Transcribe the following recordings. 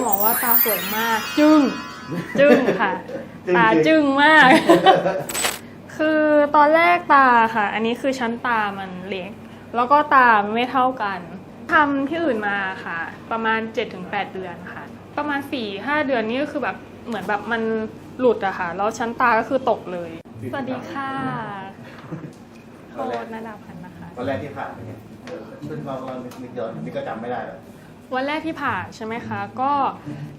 คุณหมอว่าตาสวยมาก จึ้งจึ้งค่ะจึ้งตาจริงจึ้งมาก คือตอนแรกตาค่ะ อันนี้คือชั้นตามันเล็ก แล้วก็ตามันไม่เท่ากันทำที่อื่นมาค่ะ ประมาณ 7-8 เดือนค่ะ ประมาณ 4-5 เดือนนี้ก็คือแบบเหมือนแบบมันหลุดอะค่ะ แล้วชั้นตาก็คือตกเลย สวัสดีค่ะโทษนาดาพันธ์นะคะวันแรกที่ผ่านเป็นไงเออซึ่งเราเรานึกย้อนนี่ก็จำไม่ได้แล้ว วันแรกที่ผ่าใช่ไหมคะ ก็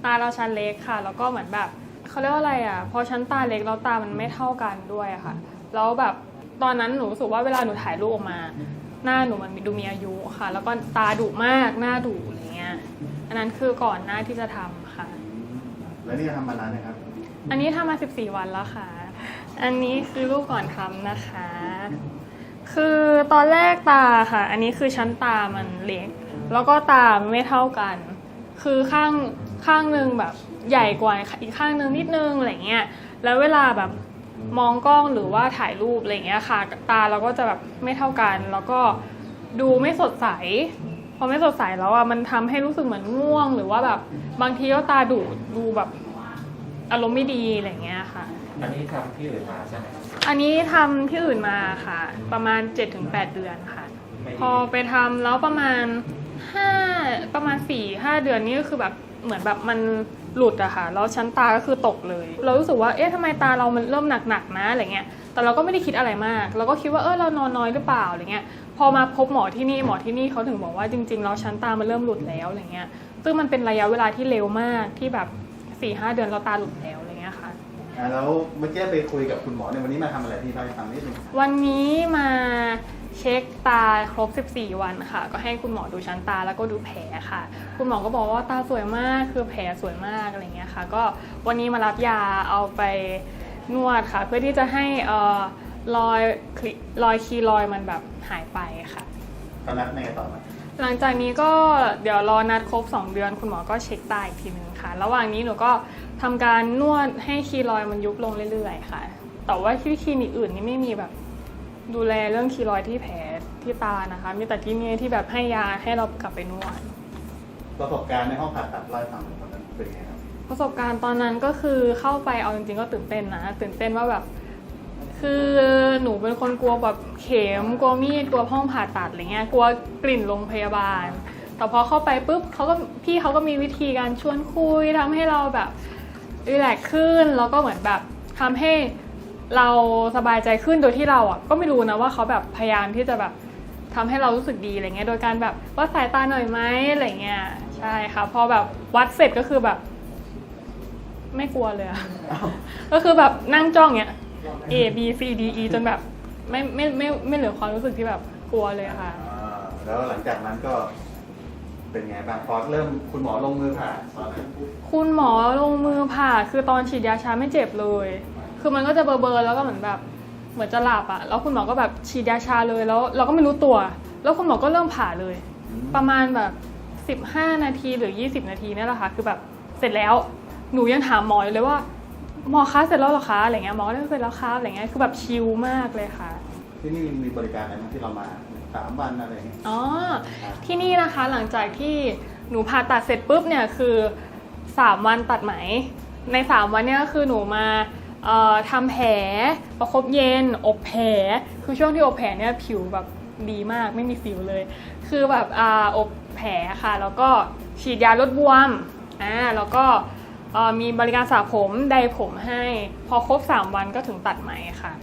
ตาเราชั้นเล็กค่ะ แล้วก็เหมือนแบบเขาเรียกว่าอะไรอะ พอชั้นตาเล็กแล้วตามันไม่เท่ากันด้วยอะค่ะ แล้วแบบตอนนั้นหนูรู้สึกว่าเวลาหนูถ่ายรูปออกมา หน้าหนูมันดูมีอายุค่ะ แล้วก็ตาดุมาก หน้าดุอะไรเงี้ย อันนั้นคือก่อนหน้าที่จะทำค่ะ แล้วนี่ทำมานานนะครับ อันนี้ทำมา 14 วันแล้วค่ะ อันนี้คือรูปก่อนทำนะคะ คือตอนแรกตาค่ะ อันนี้คือชั้นตามันเล็ก แล้วก็ตามันไม่เท่ากัน คือข้างข้างหนึ่งแบบใหญ่กว่าอีกข้างหนึ่งนิดนึงอะไรเงี้ย แล้วเวลาแบบมองกล้องหรือว่าถ่ายรูปอะไรเงี้ยค่ะ ตาเราก็จะแบบไม่เท่ากัน แล้วก็ดูไม่สดใส พอไม่สดใสแล้วอะมันทำให้รู้สึกเหมือนง่วง หรือว่าแบบบางทีก็ตาดุดูแบบอารมณ์ไม่ดีอะไรเงี้ยค่ะ อันนี้ทำที่อื่นมาใช่ไหมอันนี้ทำที่อื่นมาค่ะ ประมาณ 7-8 เดือนค่ะไม่ดีพอไปทำแล้วประมาณ 5ประมาณ4 5เดือนนี้ก็คือแบบเหมือนแบบมันหลุดอะค่ะแล้วชั้นตาก็คือตกเลย เรารู้สึกว่าเอ๊ะทำไมตาเรามันเริ่มหนักๆนะอะไรเงี้ยแต่เราก็ไม่ได้คิดอะไรมาก เราก็คิดว่าเออเรานอนน้อยหรือเปล่าอะไรเงี้ยพอมาพบหมอที่นี่หมอที่นี่เขาถึงบอกว่าจริงๆแล้วชั้นตามันเริ่มหลุดแล้วอะไรเงี้ยซึ่งมันเป็นระยะเวลาที่เร็วมากที่แบบ4 5เดือนเราตาหลุดแล้วอะไรเงี้ยค่ะอ่าแล้วเมื่อกี้ไปคุยกับคุณหมอเนี่ยวันนี้มาทำอะไรที่เล่าให้ฟังนิดนึงวันนี้มา เช็คตาครบ 14 วันค่ะ ก็ให้คุณหมอดูชั้นตาแล้วก็ดูแผลค่ะ คุณหมอก็บอกว่าตาสวยมากคือแผลสวยมากอะไรเงี้ยค่ะ ก็วันนี้มารับยาเอาไปนวดค่ะ เพื่อที่จะให้เอ่อรอยคลิรอยคีรอยมันแบบหายไปค่ะตอนนัดในไงต่อมาหลังจากนี้ก็เดี๋ยวรอนัดครบ 2 เดือน คุณหมอก็เช็คตาอีกทีนึงค่ะ ระหว่างนี้หนูก็ทำการนวดให้คีรอยมันยุบลงเรื่อยๆ ค่ะ แต่ว่าที่คลินิกอื่นนี่ไม่มีแบบ ดูแลเรื่องคีรอยที่แผลที่ตานะคะ มีแต่ที่นี่ที่แบบให้ยาให้เรากลับไปนวด ประสบการณ์ในห้องผ่าตัดเล่าให้ฟังหน่อยตอนนั้นเป็นไงครับ ประสบการณ์ตอนนั้นก็คือเข้าไปเอาจริงๆก็ตื่นเต้นนะตื่นเต้นว่าแบบ คือหนูเป็นคนกลัวแบบเข็มกลัวมีดกลัวห้องผ่าตัดอะไรเงี้ยกลัวกลิ่นโรงพยาบาล แต่พอเข้าไปปุ๊บเขาก็พี่เขาก็มีวิธีการชวนคุยทำให้เราแบบรีแลกซ์ขึ้นแล้วก็เหมือนแบบทำให้ เราสบายใจขึ้นโดยที่เราอะก็ไม่รู้นะว่าเขาแบบพยายามที่จะแบบทำให้เรารู้สึกดีอะไรเงี้ยโดยการแบบวัดสายตาหน่อยไหมอะไรเงี้ยใช่ค่ะพอแบบวัดเสร็จก็คือแบบ ไม่กลัวเลยอะก็คือแบบนั่งจ้องเนี้ย A B C D E จนแบบไม่ไม่ไม่ไม่เหลือความรู้สึกที่แบบกลัวเลยอะค่ะอ่าแล้วหลังจากนั้นก็เป็นไงบ้างพอเริ่มคุณหมอลงมือผ่าตอนนั้นคุณหมอลงมือผ่าคือตอนฉีดยาชาไม่เจ็บเลย คือมันก็จะเบลอๆแล้วก็เหมือนแบบ เหมือนจะหลับอะแล้วคุณหมอก็แบบฉีดยาชาเลยแล้ว เราก็ไม่รู้ตัว แล้วคุณหมอก็เริ่มผ่าเลย ประมาณแบบ 15 นาทีหรือ 20 นาทีเนี่ยแหละค่ะคือแบบเสร็จแล้วหนูยังถามหมออยู่เลยว่าหมอคะเสร็จแล้วเหรอคะอะไรเงี้ยหมอก็ได้เสร็จแล้วครับอะไรเงี้ยคือแบบชิลมากเลยค่ะ ที่นี่มีบริการอะไรบ้างที่เรามาสามวันอะไรอย่างเงี้ยอ๋อที่นี่นะคะหลังจากที่หนูผ่าตัดเสร็จปุ๊บเนี่ยคือ 3 วันตัดไหมใน 3 วันเนี่ยก็คือหนูมาเอ่อ ทำแผลประคบเย็น อบแผล คือช่วงที่อบแผลเนี่ยผิวแบบดีมากไม่มีสิวเลย คือแบบออบแผลค่ะ แล้วก็ฉีดยาลดบวมอ่าแล้วก็มีบริการสระผมไดผมให้ พอครบ 3 วันก็ถึงตัดไหมค่ะ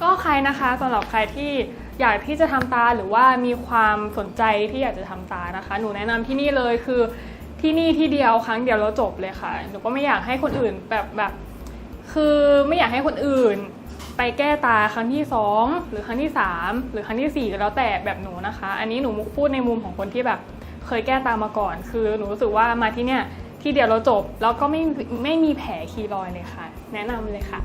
ก็ใครนะคะสำหรับใครที่อยากที่จะทำตาหรือว่ามีความสนใจที่อยากจะทำตานะคะ หนูแนะนำที่นี่เลยคือที่นี่ที่เดียวครั้งเดียวแล้วจบเลยค่ะ หนูก็ไม่อยากให้คนอื่นแบบแบบ คือไม่อยากให้คนอื่น ไปแก้ตาครั้งที่สองหรือครั้งที่สามหรือครั้งที่สี่ก็แล้วแต่แบบหนูนะคะ อันนี้หนูพูดในมุมของคนที่แบบเคยแก้ตามาก่อน คือหนูรู้สึกว่ามาที่เนี่ยที่เดียวเราจบแล้วก็ไม่ไม่มีแผลคีรอยเลยค่ะ แนะนำเลยค่ะ